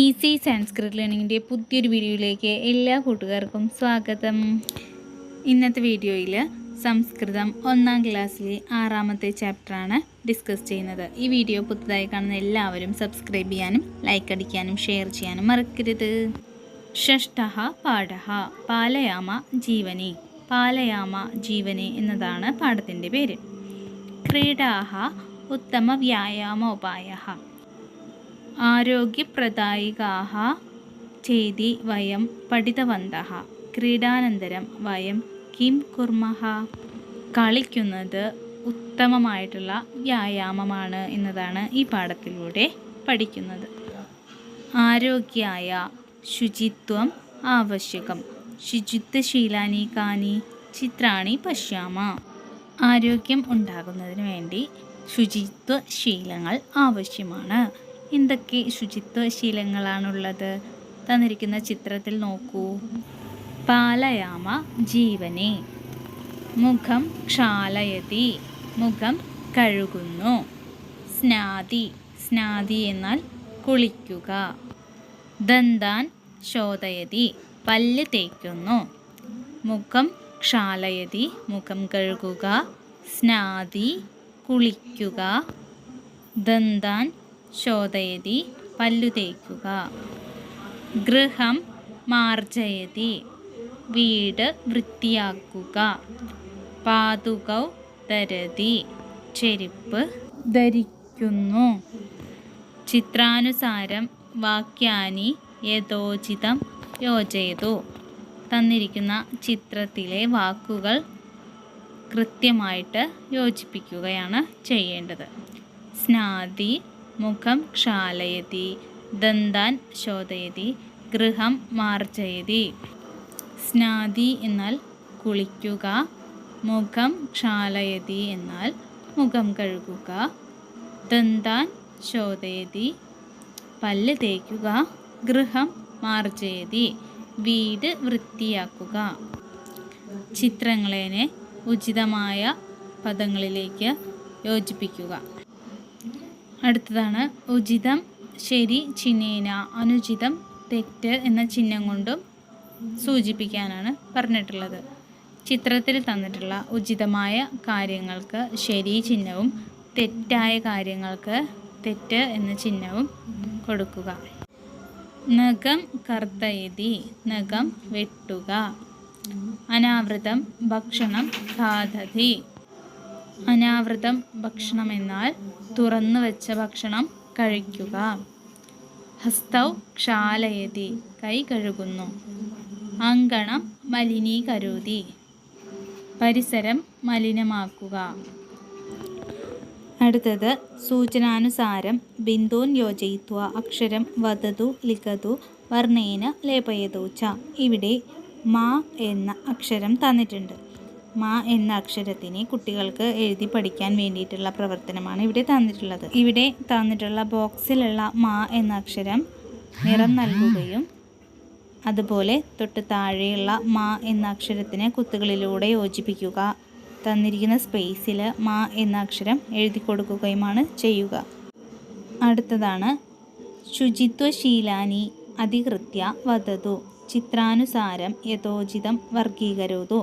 Easy Sanskrit ലേണിങ്ങിന്റെ പുതിയൊരു വീഡിയോയിലേക്ക് എല്ലാ കൂട്ടുകാർക്കും സ്വാഗതം. ഇന്നത്തെ വീഡിയോയിൽ സംസ്കൃതം ഒന്നാം ക്ലാസ്സിലെ ആറാമത്തെ ചാപ്റ്ററാണ് ഡിസ്കസ് ചെയ്യുന്നത്. ഈ വീഡിയോ പുതുതായി കാണുന്ന എല്ലാവരും സബ്സ്ക്രൈബ് ചെയ്യാനും ലൈക്ക് അടിക്കാനും ഷെയർ ചെയ്യാനും മറക്കരുത്. ഷഷ്ട പാഠ പാലയാമ ജീവനി പാലയാമ ജീവനി എന്നതാണ് പാഠത്തിന്റെ പേര്. ക്രീഡാഹ ഉത്തമ വ്യായാമോപായ ആരോഗ്യപ്രദായികാः ചെയ്തി വയം പഠിതവന്തः. ക്രീഡാനന്തരം വയം കിം കുർമഹ കളിക്കുന്നത് ഉത്തമമായിട്ടുള്ള വ്യായാമമാണ് എന്നതാണ് ഈ പാഠത്തിലൂടെ പഠിക്കുന്നത്. ആരോഗ്യായ ശുചിത്വം ആവശ്യകം. ശുചിത്വശീലാനി കാനി ചിത്രാണി പശ്യാമ. ആരോഗ്യം ഉണ്ടാകുന്നതിന് വേണ്ടി ശുചിത്വ ശീലങ്ങൾ ആവശ്യമാണ്. എന്തൊക്കെ ശുചിത്വ ശീലങ്ങളാണുള്ളത്? തന്നിരിക്കുന്ന ചിത്രത്തിൽ നോക്കൂ. പാലയാമ ജീവനെ. മുഖം ക്ഷാലയതി. മുഖം കഴുകുന്നു. സ്നാതി. സ്നാതി എന്നാൽ കുളിക്കുക. ദന്താൻ ശോധയതി. പല്ല് തേക്കുന്നു. മുഖം ക്ഷാലയതി. മുഖം കഴുകുക. സ്നാതി കുളിക്കുക. ദന്താൻ ശോധയതി പല്ലു തേക്കുക. ഗൃഹം മാർജയതി വീട് വൃത്തിയാക്കുക. പാതുകൗ തരതി ചെരുപ്പ് ധരിക്കുന്നു. ചിത്രാനുസാരം വാക്യാനി യഥോചിതം യോജയതു. തന്നിരിക്കുന്ന ചിത്രത്തിലെ വാക്കുകൾ കൃത്യമായിട്ട് യോജിപ്പിക്കുകയാണ് ചെയ്യേണ്ടത്. സ്നാതി മുഖം ക്ഷാലയതി ദന്താൻ ശോധയതി ഗൃഹം മാർജയതി. സ്നാതി എന്നാൽ കുളിക്കുക മുഖം ക്ഷാലയതി എന്നാൽ മുഖം കഴുകുക. ദന്താൻ ശോധയതി പല്ല് തേക്കുക ഗൃഹം മാർജയതി വീട് വൃത്തിയാക്കുക. ചിത്രങ്ങളേനെ ഉചിതമായ പദങ്ങളിലേക്ക് യോജിപ്പിക്കുക. അടുത്തതാണ് ഉചിതം ശരി ചിന്നേന അനുചിതം തെറ്റ് എന്ന ചിഹ്നം കൊണ്ടും സൂചിപ്പിക്കാനാണ് പറഞ്ഞിട്ടുള്ളത്. ചിത്രത്തിൽ തന്നിട്ടുള്ള ഉചിതമായ കാര്യങ്ങൾക്ക് ശരി ചിഹ്നവും തെറ്റായ കാര്യങ്ങൾക്ക് തെറ്റ് എന്ന ചിഹ്നവും കൊടുക്കുക. നഖം കർത്തയതി നഖം വെട്ടുക. അനാവൃതം ഭക്ഷണം ഖാദതി അനാവൃതം ഭക്ഷണം എന്നാൽ തുറന്നു വെച്ച ഭക്ഷണം കഴിക്കുക. ഹസ്തൗ ക്ഷാലയതി കൈ കഴുകുന്നു. അങ്കണം മലിനീകരോതി. പരിസരം മലിനമാക്കുക. അടുത്തത് സൂചനാനുസാരം ബിന്ദുൻ യോജയിത്വ അക്ഷരം വദതു ലിഖതു വർണേന ലേപയതു ച ഇവിടെ മാ എന്ന അക്ഷരം തന്നിട്ടുണ്ട്. മാ എന്ന അക്ഷരത്തിനെ കുട്ടികൾക്ക് എഴുതി പഠിക്കാൻ വേണ്ടിയിട്ടുള്ള പ്രവർത്തനമാണ് ഇവിടെ തന്നിട്ടുള്ളത്. ഇവിടെ തന്നിട്ടുള്ള ബോക്സിലുള്ള മാ എന്ന അക്ഷരം നിറം നൽകുകയും അതുപോലെ തൊട്ട് താഴെയുള്ള മാ എന്ന അക്ഷരത്തിന് കുത്തുകളിലൂടെ യോജിപ്പിക്കുക തന്നിരിക്കുന്ന സ്പേസിൽ മാ എന്ന അക്ഷരം എഴുതി കൊടുക്കുകയുമാണ് ചെയ്യുക. അടുത്തതാണ് ശുചിത്വശീലാനി അധികൃത്യ വധതു ചിത്രാനുസാരം യഥോചിതം വർഗീകരോതു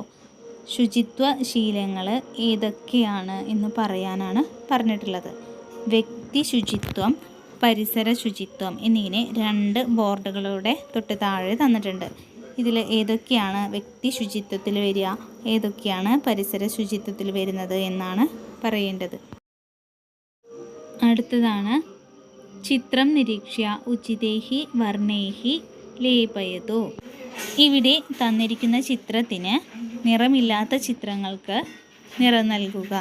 ശുചിത്വ ശീലങ്ങൾ ഏതൊക്കെയാണ് എന്ന് പറയാനാണ് പറഞ്ഞിട്ടുള്ളത്. വ്യക്തി ശുചിത്വം പരിസര ശുചിത്വം എന്നിങ്ങനെ രണ്ട് ബോർഡുകളുടെ തൊട്ട് താഴെ തന്നിട്ടുണ്ട്. ഇതിൽ ഏതൊക്കെയാണ് വ്യക്തി ശുചിത്വത്തിൽ വരിക ഏതൊക്കെയാണ് പരിസര ശുചിത്വത്തിൽ വരുന്നത് എന്നാണ് പറയേണ്ടത്. അടുത്തതാണ് ചിത്രം നിരീക്ഷ്യ ഉചിതേഹി വർണേഹി ലേപയതു. ഇവിടെ തന്നിരിക്കുന്ന ചിത്രത്തിന് നിറമില്ലാത്ത ചിത്രങ്ങൾക്ക് നിറം നൽകുക.